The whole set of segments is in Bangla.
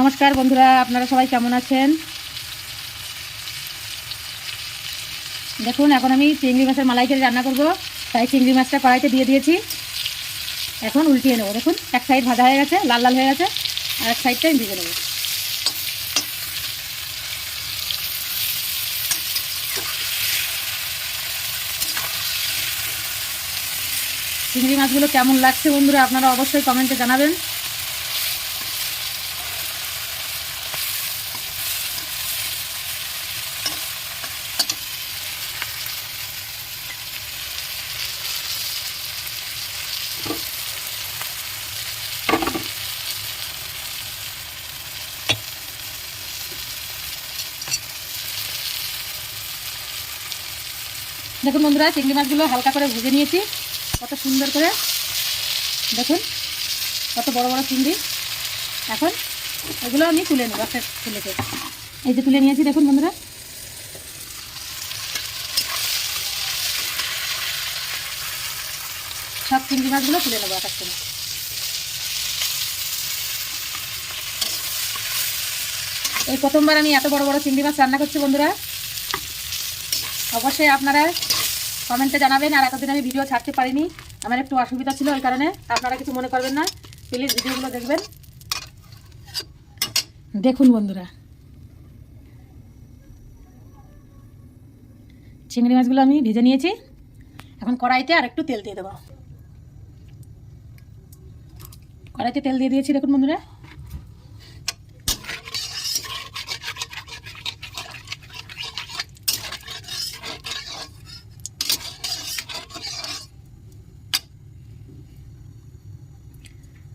নমস্কার বন্ধুরা, আপনারা সবাই কেমন আছেন? দেখুন, এখন আমি চিংড়ি মাছের মালাই মালাইকারি রান্না করব। তাই চিংড়ি মাছটা কড়াইতে দিয়ে দিয়েছি। এখন উল্টিয়ে নেব। দেখুন, এক সাইড ভাজা হয়ে গেছে, লাল লাল হয়ে গেছে, আর এক সাইডটা আমি নেব। চিংড়ি মাছগুলো কেমন লাগছে বন্ধুরা, আপনারা অবশ্যই কমেন্টে জানাবেন। দেখুন বন্ধুরা, চিংড়ি মাছগুলো হালকা করে ভেজে নিয়েছি। কত সুন্দর করে। দেখুন, কত বড় বড় চিংড়ি। এখন এগুলো আমি তুলে নেব একটা তুলেতে এই যে তুলে নিয়েছি, দেখুন বন্ধুরা। সব চিংড়ি মাছগুলো তুলে নেব এক একটা এই প্রথমবার আমি এত বড় বড় চিংড়ি মাছ রান্না করছি বন্ধুরা। অবশ্যই আপনারা কমেন্টে জানাবেন, আর এতদিন আমি ভিডিও ছাড়তে পারিনি। আমার একটু অসুবিধা ছিল ওই কারণে, আপনারা কিছু মনে করবেন না। প্লিজ ভিডিওগুলো দেখবেন। দেখুন বন্ধুরা। চিংড়ি মাছগুলো আমি ভেজে নিয়েছি। এখন কড়াইতে আর একটু তেল দিয়ে দেবো। কড়াইতে তেল দিয়ে দিয়েছি, দেখুন বন্ধুরা।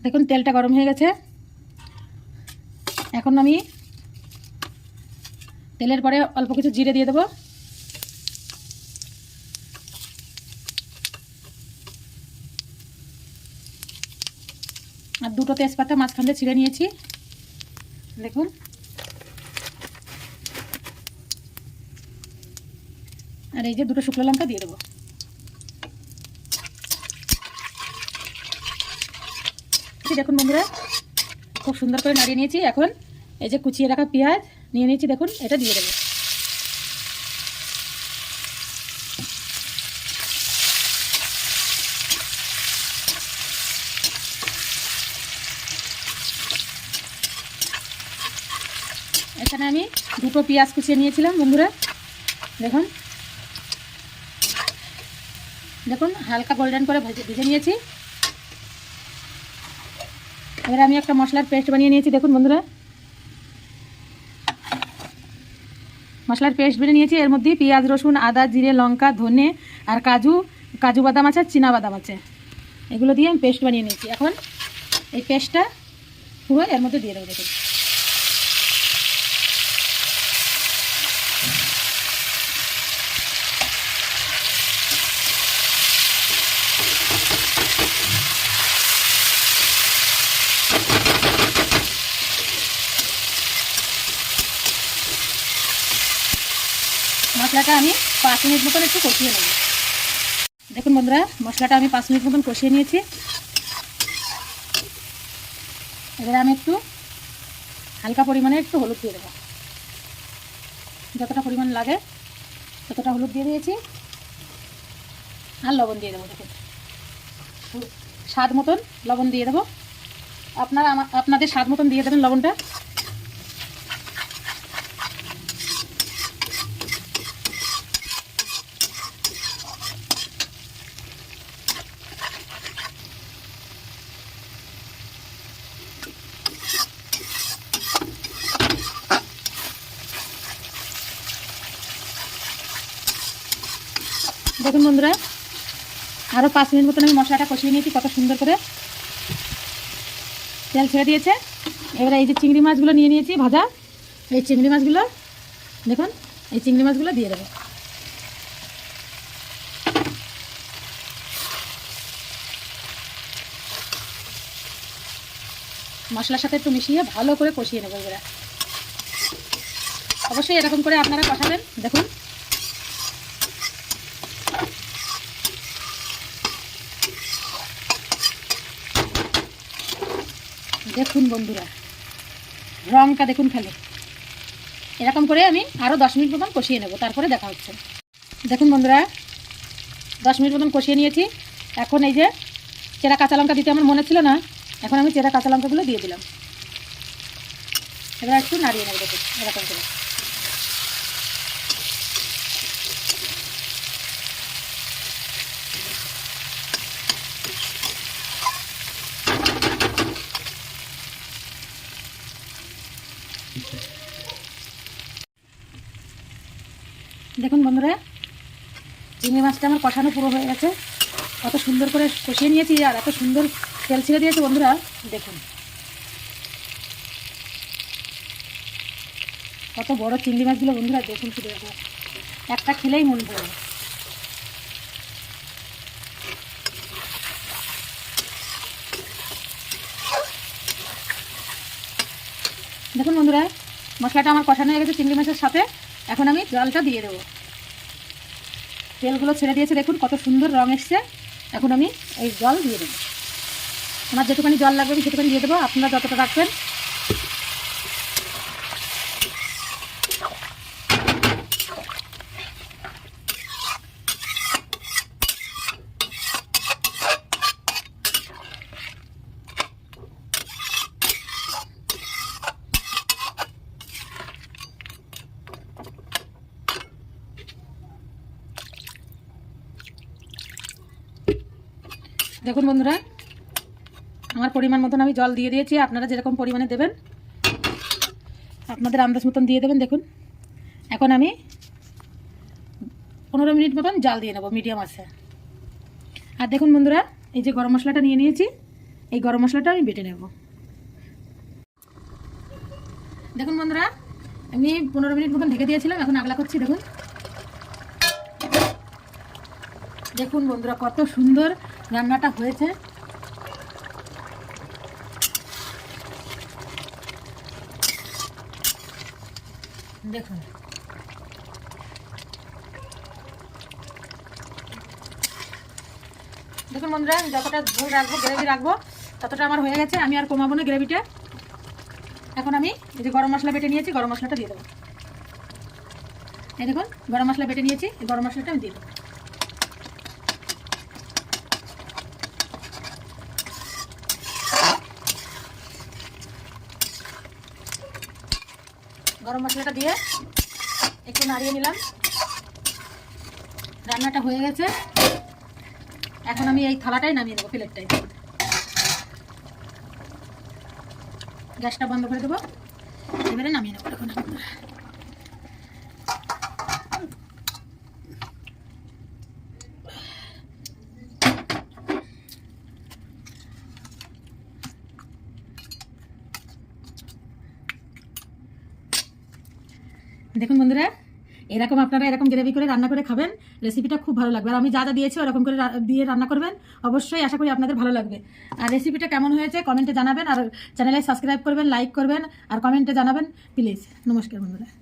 দেখুন, তেলটা গরম হয়ে গেছে। এখন আমি তেলের পরে অল্প কিছু জিরে দিয়ে দেবো। আর দুটো তেজপাতা মাঝখান দিয়ে ছিঁড়ে নিয়েছি। দেখুন। আর এই যে দুটো শুকনো লঙ্কা দিয়ে দেবো। নিয়েছি দেখুন বন্ধুরা, খুব সুন্দর করে নাড়িয়ে নিয়েছি। এখন এই যে কুচিয়ে রাখা পেঁয়াজ নিয়ে নিয়েছি, দেখুন, এটা দিয়ে দেবো। এখানে আমি দুটো পেঁয়াজ কুচিয়ে নিয়েছিলাম বন্ধুরা, দেখুন। দেখুন, হালকা গোল্ডেন করে ভেজে নিয়েছি। এবার আমি একটা মশলার পেস্ট বানিয়ে নিয়েছি, দেখুন বন্ধুরা। মশলার পেস্ট বেড়ে নিয়েছি, এর মধ্যে পেঁয়াজ, রসুন, আদা, জিরে, লঙ্কা, ধনে আর কাজু কাজু বাদাম আছে চীনা বাদাম আছে। এগুলো দিয়ে আমি পেস্ট বানিয়ে নিয়েছি। এখন এই পেস্টটা পুরো এর মধ্যে দিয়ে দেবো, দেখুন। মশলাটা আমি পাঁচ মিনিট মতন একটু কষিয়ে নেব। দেখুন বন্ধুরা, মশলাটা আমি পাঁচ মিনিট মতন কষিয়ে নিয়েছি। এবারে আমি একটু হালকা পরিমাণে একটু হলুদ দিয়ে দেবো। যতটা পরিমাণ লাগে ততটা হলুদ দিয়ে দিয়েছি। আর লবণ দিয়ে দেবো, দেখুন। স্বাদ মতন লবণ দিয়ে দেবো। আপনারা আপনাদের স্বাদ মতন দিয়ে দেবেন লবণটা। দেখুন বন্ধুরা আরও পাঁচ মিনিট মতন আমি মশলাটা কষিয়ে নিয়েছি, কত সুন্দর করে। তেল ছেড়ে দিয়েছে। এবারে এই যে চিংড়ি মাছগুলো নিয়ে নিয়েছি ভাজা। এই চিংড়ি মাছগুলো, দেখুন, এই চিংড়ি মাছগুলো দিয়ে দেবো। মশলার সাথে একটু মিশিয়ে ভালো করে কষিয়ে নেব এবারে। অবশ্যই এরকম করে আপনারা কষাবেন। দেখুন দেখুন বন্ধুরা রঙটা দেখুন খালি। এরকম করে আমি আরও দশ মিনিট মতন কষিয়ে নেব, তারপরে দেখা হচ্ছে। দেখুন বন্ধুরা, দশ মিনিট মতন কষিয়ে নিয়েছি। এখন এই যে চেরা কাঁচা লঙ্কা দিতে আমার মনে ছিল না, এখন আমি চেরা কাঁচা লঙ্কাগুলো দিয়ে দিলাম। এবার একটু নাড়িয়ে নেব দেখুন, এরকম করে দেখুন বন্ধুরা চিংড়ি মাছটা আমার কষানো পুরো হয়ে গেছে। কত সুন্দর করে কষিয়ে নিয়েছি আর এত সুন্দর তেল ছেড়ে দিয়েছে বন্ধুরা। দেখুন। কত বড় চিংড়ি মাছগুলো বন্ধুরা, দেখুন শুধু। একটা খেলেই মন পড়ে দেখুন বন্ধুরা, মশলাটা আমার কষানো হয়ে গেছে চিংড়ি মাছের সাথে। এখন আমি জলটা দিয়ে দেবো। তেলগুলো ছেড়ে দিয়েছে, দেখুন কত সুন্দর রং এসছে। এখন আমি এই জল দিয়ে দেবো। আমার যেটুখানি জল লাগবে আমি সেটুখানি দিয়ে দেবো। আপনারা যতটা রাখবেন দেখুন বন্ধুরা, আমার পরিমাণ মতন আমি জল দিয়ে দিয়েছি, আপনারা যেরকম পরিমাণে দেবেন, আপনাদের আন্দাজ মতন দিয়ে দেবেন, দেখুন। এখন আমি পনেরো মিনিট মতন জাল দিয়ে নেব মিডিয়াম আছে। আর দেখুন বন্ধুরা, এই যে গরম মশলাটা নিয়ে নিয়েছি, এই গরম মশলাটা আমি বেটে নেব। দেখুন বন্ধুরা, আমি পনেরো মিনিট মতন ঢেকে দিয়েছিলাম, এখন আগলা করছি, দেখুন। দেখুন বন্ধুরা, কত সুন্দর রান্নাটা হয়েছে। দেখুন। দেখুন বন্ধুরা, যতটা ঝোল রাখব, গ্রেভি রাখব, ততটা আমার হয়ে গেছে। আমি আর কমাবো না গ্রেভিটা। এখন আমি এই যে গরম মশলা বেটে নিয়েছি, গরম মশলাটা দিয়ে দেবো। এই দেখুন, গরম মশলা বেটে নিয়েছি গরম মশলাটা আমি দিয়ে দেবো। গরম মশলাটা দিয়ে একটু নাড়িয়ে নিলাম। রান্নাটা হয়ে গেছে। এখন আমি এই থালাটাই নামিয়ে দেবো প্লেটটাই। গ্যাসটা বন্ধ করে দেবো। এবারে নামিয়ে নেব। এখন দেখুন বন্ধুরা, এরকম আপনারা এরকম গ্রেভি করে রান্না করে খাবেন রেসিপিটা খুব ভালো লাগবে। আর আমি যা যা দিয়েছি ওরকম করে দিয়ে রান্না করবেন, অবশ্যই আশা করি আপনাদের ভালো লাগবে। আর রেসিপিটা কেমন হয়েছে কমেন্টে জানাবেন, আর চ্যানেলে সাবস্ক্রাইব করবেন লাইক করবেন, আর কমেন্টে জানাবেন প্লিজ নমস্কার বন্ধুরা।